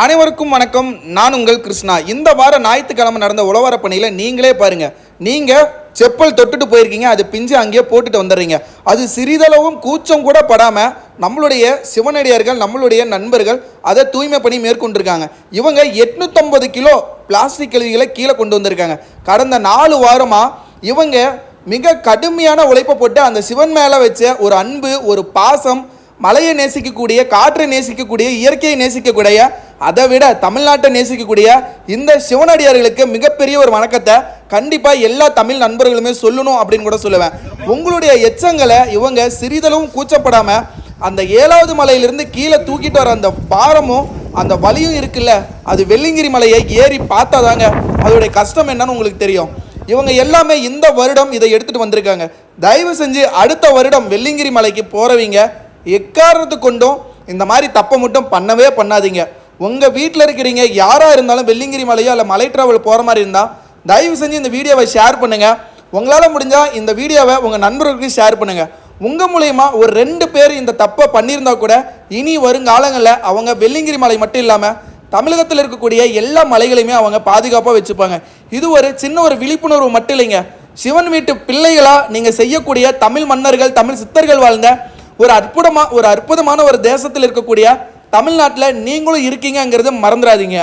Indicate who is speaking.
Speaker 1: அனைவருக்கும் வணக்கம். நான் உங்கள் கிருஷ்ணா. இந்த வார ஞாயிற்றுக்கிழமை நடந்த உழவர பணியில் நீங்களே பாருங்க. நீங்க செப்பல் தொட்டுட்டு போயிருக்கீங்க. அது பிஞ்சு அங்கேயே போட்டுட்டு வந்துடுறீங்க. அது சிறிதளவும் கூச்சம் கூட படாமல் நம்மளுடைய சிவனடியார்கள் நம்மளுடைய நண்பர்கள் அதை தூய்மை பணி மேற்கொண்டிருக்காங்க. இவங்க எட்நூத்தொம்பது கிலோ பிளாஸ்டிக் கழிவுகளை கீழே கொண்டு வந்திருக்காங்க. கடந்த நாலு வாரமாக இவங்க மிக கடுமையான உழைப்பை போட்டு அந்த சிவன் மேலே வச்ச ஒரு அன்பு ஒரு பாசம் மலையை நேசிக்கக்கூடிய காற்றை நேசிக்கக்கூடிய இயற்கையை நேசிக்கக்கூடிய அதை விட தமிழ்நாட்டை நேசிக்கக்கூடிய இந்த சிவனடியார்களுக்கு மிகப்பெரிய ஒரு வணக்கத்தை கண்டிப்பாக எல்லா தமிழ் நண்பர்களுமே சொல்லணும் அப்படின்னு கூட சொல்லுவேன். உங்களுடைய எச்சங்களை இவங்க சிறிதளவும் கூச்சப்படாமல் அந்த ஏழாவது மலையிலிருந்து கீழே தூக்கிட்டு வர அந்த பாரமும் அந்த வலியும் இருக்குல்ல அது வெள்ளிங்கிரி மலையை ஏறி பார்த்தாதாங்க அதோடைய கஷ்டம் என்னன்னு உங்களுக்கு தெரியும். இவங்க எல்லாமே இந்த வருடம் இதை எடுத்துட்டு வந்திருக்காங்க. தயவு செஞ்சு அடுத்த வருடம் வெள்ளிங்கிரி மலைக்கு போறவங்க. எக்காரணத்து கொண்டும் இந்த மாதிரி தப்பை மட்டும் பண்ணவே பண்ணாதீங்க. உங்கள் வீட்டில் இருக்கிறீங்க யாராக இருந்தாலும் வெள்ளிங்கிரி மலையோ இல்லை மலை ட்ராவல் போகிற மாதிரி இருந்தால் தயவு செஞ்சு இந்த வீடியோவை ஷேர் பண்ணுங்கள் உங்களால் முடிஞ்சால் இந்த வீடியோவை உங்கள் நண்பர்களுக்கு ஷேர் பண்ணுங்கள் உங்கள் மூலயமா ஒரு ரெண்டு பேர் இந்த தப்பை பண்ணியிருந்தா கூட இனி வருங்காலங்களில் அவங்க வெள்ளிங்கிரி மலை மட்டும் இல்லாமல் தமிழகத்தில் இருக்கக்கூடிய எல்லா மலைகளையுமே அவங்க பாதுகாப்பாக வச்சுப்பாங்க. இது ஒரு சின்ன ஒரு விழிப்புணர்வு மட்டும் இல்லைங்க. சிவன் வீட்டு பிள்ளைகளாக நீங்கள் செய்யக்கூடிய தமிழ் மன்னர்கள் தமிழ் சித்தர்கள் வாழ்ந்த ஒரு அற்புதமாக ஒரு அற்புதமான ஒரு தேசத்தில் இருக்கக்கூடிய தமிழ்நாட்டில் நீங்களும் இருக்கீங்கங்கிறத மறந்துடாதீங்க.